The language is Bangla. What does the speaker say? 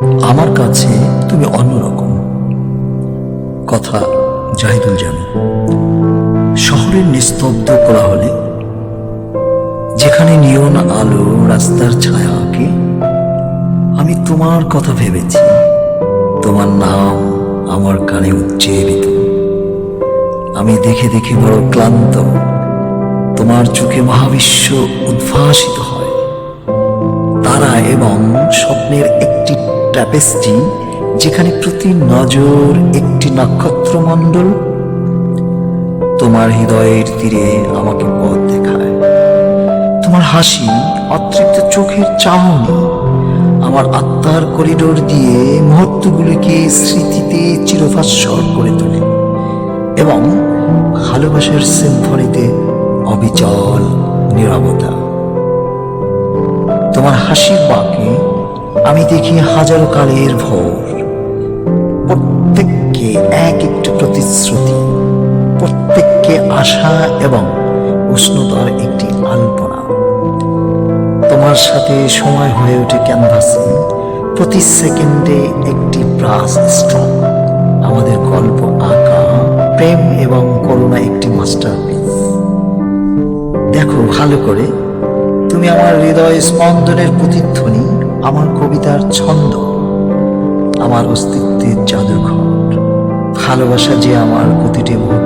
আমার কাছে তুমি অন্যরকম কথা জাহিদুল জানে। শহরের নিস্তব্ধ কোলাহলে, যেখানে নিয়ন আলো রাস্তার ছায়া আঁকে আমি তোমার কথা ভেবেছি। তোমার নাম আমার কানে উচ্চেরিত আমি দেখে দেখে বড় ক্লান্ত। তোমার চোখে মহাবিশ্ব উদ্ভাসিত হয়। তারা এবং স্বপ্নের একটি ট্যাপেস্ট্রি যেখানে প্রতি নজর একটি নক্ষত্র নক্ষত্রমণ্ডল, তোমার হৃদয়ের তীরে আমাকে পথ দেখায়। তোমার হাসি অতৃপ্ত চোখের চাহনি, আমার আত্মার করিডোর দিয়ে মুহূর্তগুলিকে স্মৃতিতে চিরভাস্বর করে তোলে এবং ভালোবাসার সিম্ফনিতে অবিচল নিরবতা। তোমার হাসির বাঁকে আমি দেখি হাজারো কালের ভোর। প্রত্যেককে এক একটি প্রতিশ্রুতি, প্রত্যেককে আশা এবং উষ্ণতার একটি আলপনা। তোমার সাথে সময় হয়ে ওঠে ক্যানভাসে, প্রতি সেকেন্ডে একটি ব্রাশ স্ট্রোক আমাদের গল্প আঁকা, প্রেম এবং করুণা একটি মাস্টারপিস। দেখো ভালো করে, তুমি আমার হৃদয় স্পন্দনের প্রতিধ্বনি আমার কবিতার ছন্দ আমার অস্তিত্বের জাদুঘর। ভালোবাসা যে আমার প্রতিটি মুহূর্ত।